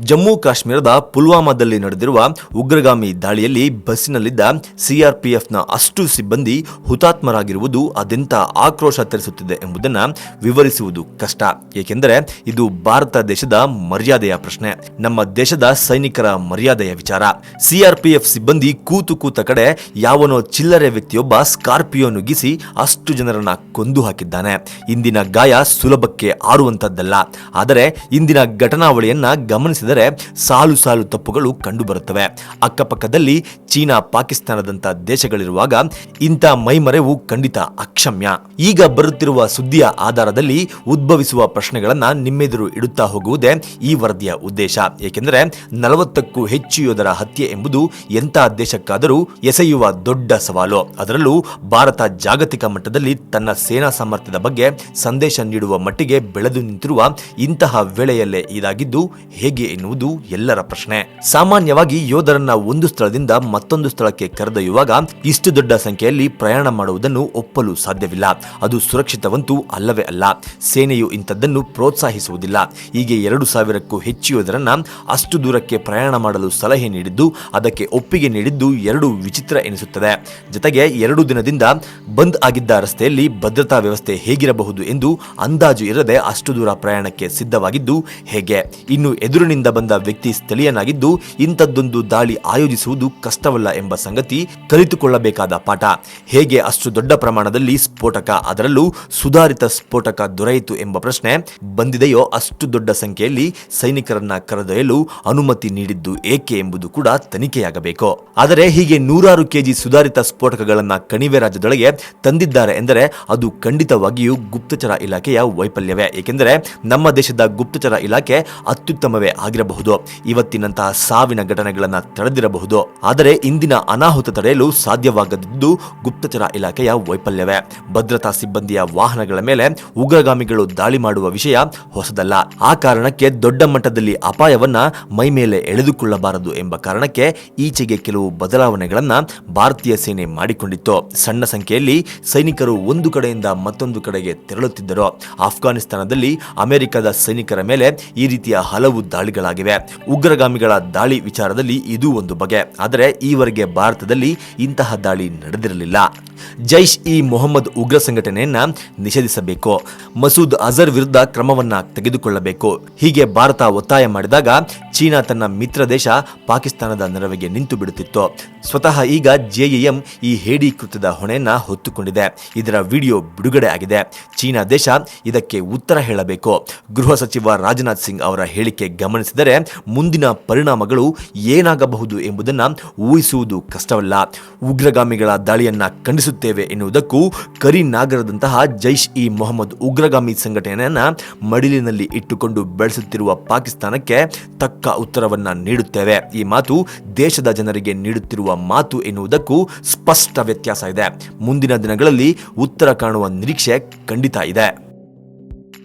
ಜಮ್ಮು ಕಾಶ್ಮೀರದ ಪುಲ್ವಾಮಾದಲ್ಲಿ ನಡೆದಿರುವ ಉಗ್ರಗಾಮಿ ದಾಳಿಯಲ್ಲಿ ಬಸ್ಸಿನಲ್ಲಿದ್ದ ಸಿಆರ್ಪಿಎಫ್ನ ಅಷ್ಟು ಸಿಬ್ಬಂದಿ ಹುತಾತ್ಮರಾಗಿರುವುದು ಅದೆಂತ ಆಕ್ರೋಶ ತರಿಸುತ್ತಿದೆ ಎಂಬುದನ್ನು ವಿವರಿಸುವುದು ಕಷ್ಟ. ಏಕೆಂದರೆ ಇದು ಭಾರತ ದೇಶದ ಮರ್ಯಾದೆಯ ಪ್ರಶ್ನೆ. ನಮ್ಮ ದೇಶದ ಸೈನಿಕರ ಮರ್ಯಾದೆಯ ವಿಚಾರ. ಸಿಆರ್ಪಿಎಫ್ ಸಿಬ್ಬಂದಿ ಕೂತು ಕೂತ ಕಡೆ ಯಾವನೋ ಚಿಲ್ಲರೆ ವ್ಯಕ್ತಿಯೊಬ್ಬ ಸ್ಕಾರ್ಪಿಯೋ ನುಗ್ಗಿಸಿ ಅಷ್ಟು ಜನರನ್ನ ಕೊಂದು ಹಾಕಿದ್ದಾನೆ. ಇಂದಿನ ಗಾಯ ಸುಲಭಕ್ಕೆ ಆರುವಂತದ್ದಲ್ಲ. ಆದರೆ ಇಂದಿನ ಘಟನಾವಳಿಯನ್ನ ಗಮನಿಸಿದರೆ ಸಾಲು ಸಾಲು ತಪ್ಪುಗಳು ಕಂಡುಬರುತ್ತವೆ. ಅಕ್ಕಪಕ್ಕದಲ್ಲಿ ಚೀನಾ ಪಾಕಿಸ್ತಾನದಂತ ದೇಶಗಳಿರುವಾಗ ಇಂಥ ಮೈಮರೆವು ಖಂಡಿತ ಅಕ್ಷಮ್ಯ. ಈಗ ಬರುತ್ತಿರುವ ಸುದ್ದಿಯ ಆಧಾರದಲ್ಲಿ ಉದ್ಭವಿಸುವ ಪ್ರಶ್ನೆಗಳನ್ನ ನಿಮ್ಮೆದುರು ಇಡುತ್ತಾ ಹೋಗುವುದೇ ಈ ವರದಿಯ ಉದ್ದೇಶ. ಏಕೆಂದರೆ ನಲವತ್ತಕ್ಕೂ ಹೆಚ್ಚು ಯೋಧರ ಹತ್ಯೆ ಎಂಬುದು ಎಂಥ ದೇಶಕ್ಕಾದರೂ ಎಸೆಯುವ ದೊಡ್ಡ ಸವಾಲು. ಅದರಲ್ಲೂ ಭಾರತ ಜಾಗತಿಕ ಮಟ್ಟದಲ್ಲಿ ತನ್ನ ಸೇನಾ ಸಾಮರ್ಥ್ಯದ ಬಗ್ಗೆ ಸಂದೇಶ ನೀಡುವ ಮಟ್ಟಿಗೆ ಬೆಳೆದು ನಿಂತಿರುವ ಇಂತಹ ವೇಳೆಯಲ್ಲೇ ಇದಾಗಿದ್ದು ಹೇಗೆ ಎನ್ನುವುದು ಎಲ್ಲರ ಪ್ರಶ್ನೆ. ಸಾಮಾನ್ಯವಾಗಿ ಯೋಧರನ್ನ ಒಂದು ಸ್ಥಳದಿಂದ ಮತ್ತೊಂದು ಸ್ಥಳಕ್ಕೆ ಕರೆದೊಯ್ಯುವಾಗ ಇಷ್ಟು ದೊಡ್ಡ ಸಂಖ್ಯೆಯಲ್ಲಿ ಪ್ರಯಾಣ ಮಾಡುವುದನ್ನು ಒಪ್ಪಲು ಸಾಧ್ಯವಿಲ್ಲ. ಅದು ಸುರಕ್ಷಿತವಂತೂ ಅಲ್ಲವೇ ಅಲ್ಲ. ಸೇನೆಯು ಇಂಥದ್ದನ್ನು ಪ್ರೋತ್ಸಾಹಿಸುವುದಿಲ್ಲ. ಹೀಗೆ ಎರಡು ಸಾವಿರಕ್ಕೂ ಹೆಚ್ಚು ಯೋಧರನ್ನ ಅಷ್ಟು ದೂರಕ್ಕೆ ಪ್ರಯಾಣ ಮಾಡಲು ಸಲಹೆ ನೀಡಿದ್ದು, ಅದಕ್ಕೆ ಒಪ್ಪಿಗೆ ನೀಡಿದ್ದು ಎರಡು ವಿಚಿತ್ರ ಎನಿಸುತ್ತದೆ. ಜೊತೆಗೆ ಎರಡು ದಿನದಿಂದ ಬಂದ್ ಆಗಿದ್ದ ರಸ್ತೆಯಲ್ಲಿ ಭದ್ರತಾ ವ್ಯವಸ್ಥೆ ಹೇಗಿರಬಹುದು ಎಂದು ಅಂದಾಜು ಇರದೆ ಅಷ್ಟು ದೂರ ಪ್ರಯಾಣಕ್ಕೆ ಸಿದ್ಧವಾಗಿದ್ದು ಹೇಗೆ? ಇನ್ನು ಎದುರಿನಿಂದ ಬಂದ ವ್ಯಕ್ತಿ ಸ್ಥಳೀಯನಾಗಿದ್ದು, ಇಂಥದ್ದೊಂದು ದಾಳಿ ಆಯೋಜಿಸುವುದು ಕಷ್ಟವಲ್ಲ ಎಂಬ ಸಂಗತಿ ಕಲಿತುಕೊಳ್ಳಬೇಕಾದ ಪಾಠ. ಹೇಗೆ ಅಷ್ಟು ದೊಡ್ಡ ಪ್ರಮಾಣದಲ್ಲಿ ಸ್ಫೋಟಕ ಅದರಲ್ಲೂ ಸುಧಾರಿತ ಸ್ಫೋಟಕ ದೊರೆಯಿತು ಎಂಬ ಪ್ರಶ್ನೆ ಬಂದಿದೆಯೋ ಅಷ್ಟು ದೊಡ್ಡ ಸಂಖ್ಯೆಯಲ್ಲಿ ಸೈನಿಕರನ್ನ ಕರೆದೊಯ್ಯಲು ಅನುಮತಿ ನೀಡಿದ್ದು ಏಕೆ ಎಂಬುದು ಕೂಡ ತನಿಖೆಯಾಗಬೇಕು. ಆದರೆ ಹೀಗೆ ನೂರಾರು ಕೆಜಿ ಸುಧಾರಿತ ಸ್ಫೋಟಕಗಳನ್ನ ಕಣಿವೆ ರಾಜ್ಯದೊಳಗೆ ತಂದಿದ್ದಾರೆ ಎಂದರೆ ಅದು ಖಂಡಿತವಾಗಿಯೂ ಗುಪ್ತಚರ ಇಲಾಖೆಯ ವೈಫಲ್ಯವೇ. ಏಕೆಂದರೆ ನಮ್ಮ ದೇಶದ ಗುಪ್ತಚರ ಇಲಾಖೆ ಅತ್ಯುತ್ತಮವೇ ಆಗಿರಬಹುದು. ಇವತ್ತಿನಂತಹ ಸಾವಿನ ಘಟನೆಗಳನ್ನ ತಡೆದಿರಬಹುದು. ಆದರೆ ಇಂದಿನ ಅನಾಹುತ ತಡೆಯಲು ಸಾಧ್ಯವಾಗದಿದ್ದು ಗುಪ್ತಚರ ಇಲಾಖೆಯ ವೈಫಲ್ಯವೇ. ಭದ್ರತಾ ಸಿಬ್ಬಂದಿಯ ವಾಹನಗಳ ಮೇಲೆ ಉಗ್ರಗಾಮಿಗಳು ದಾಳಿ ಮಾಡುವ ವಿಷಯ ಹೊಸದಲ್ಲ. ಆ ಕಾರಣಕ್ಕೆ ದೊಡ್ಡ ಮಟ್ಟದಲ್ಲಿ ಅಪಾಯವನ್ನ ಮೈ ಮೇಲೆ ಎಳೆದುಕೊಳ್ಳಬಾರದು ಎಂಬ ಕಾರಣಕ್ಕೆ ಈಚೆಗೆ ಕೆಲವು ಬದಲಾವಣೆಗಳನ್ನ ಭಾರತೀಯ ಸೇನೆ ಮಾಡಿಕೊಂಡಿತ್ತು. ಸಣ್ಣ ಸಂಖ್ಯೆಯಲ್ಲಿ ಸೈನಿಕರು ಒಂದು ಕಡೆಯಿಂದ ಮತ್ತೊಂದು ಕಡೆಗೆ ತೆರಳುತ್ತಿದ್ದರು. ಆಫ್ಘಾನಿಸ್ತಾನದಲ್ಲಿ ಅಮೆರಿಕದ ಸೈನಿಕರ ಮೇಲೆ ಈ ರೀತಿಯ ಹಲವು ದಾಳಿಗಳಾಗಿವೆ ಉಗ್ರಗಾಮಿಗಳ ದಾಳಿ ವಿಚಾರದಲ್ಲಿ ಇದು ಒಂದು ಬಗೆ. ಆದರೆ ಈವರೆಗೆ ಭಾರತದಲ್ಲಿ ಇಂತಹ ದಾಳಿ ನಡೆದಿರಲಿಲ್ಲ. ಜೈಷ್ ಇ ಮೊಹಮ್ಮದ್ ಉಗ್ರ ಸಂಘಟನೆಯನ್ನ ನಿಷೇಧಿಸಬೇಕು. ಮಸೂದ್ ಅಜರ್ ವಿರುದ್ಧ ಕ್ರಮವನ್ನ ತೆಗೆದುಕೊಳ್ಳಬೇಕು. ಹೀಗೆ ಭಾರತ ಒತ್ತಾಯ ಮಾಡಿದಾಗ ಚೀನಾ ತನ್ನ ಮಿತ್ರ ದೇಶ ಪಾಕಿಸ್ತಾನದ ನೆರವಿಗೆ ನಿಂತು ಬಿಡುತ್ತಿತ್ತು. ಸ್ವತಃ ಈಗ ಜೆಇಎಂ ಈ ಹೇಡಿ ಕೃತ್ಯದ ಹೊಣೆಯನ್ನ ಹೊತ್ತುಕೊಂಡಿದೆ. ಇದರ ವಿಡಿಯೋ ಬಿಡುಗಡೆ ಆಗಿದೆ. ಚೀನಾ ದೇಶ ಇದಕ್ಕೆ ಉತ್ತರ ಹೇಳಬೇಕು. ಗೃಹ ಸಚಿವ ರಾಜನಾಥ್ ಸಿಂಗ್ ಅವರ ಹೇಳಿಕೆ ಗಮನಿಸಿದರೆ ಮುಂದಿನ ಪರಿಣಾಮಗಳು ಏನಾಗಬಹುದು ಎಂಬುದನ್ನ ಊಹಿಸುವುದು ಕಷ್ಟವಲ್ಲ. ಉಗ್ರಗಾಮಿಗಳ ದಾಳಿಯನ್ನ ಖಂಡಿಸುತ್ತೇವೆ ಎನ್ನುವುದಕ್ಕೂ ಕರಿನಾಗರದಂತಹ ಜೈಷ್ ಇ ಮೊಹಮ್ಮದ್ ಉಗ್ರಗಾಮಿ ಸಂಘಟನೆಯನ್ನ ಮಡಿಲಿನಲ್ಲಿ ಇಟ್ಟುಕೊಂಡು ಬೆಳೆಸುತ್ತಿರುವ ಪಾಕಿಸ್ತಾನಕ್ಕೆ ತಕ್ಕ ಉತ್ತರವನ್ನ ನೀಡುತ್ತೇವೆ. ಈ ಮಾತು ದೇಶದ ಜನರಿಗೆ ನೀಡುತ್ತಿರುವ ಮಾತು ಎನ್ನುವುದಕ್ಕೂ ಸ್ಪಷ್ಟ ವ್ಯತ್ಯಾಸ ಇದೆ. ಮುಂದಿನ ದಿನಗಳಲ್ಲಿ ಉತ್ತರ ಕಾಣುವ ನಿರೀಕ್ಷೆ ಖಂಡಿತ ಇದೆ.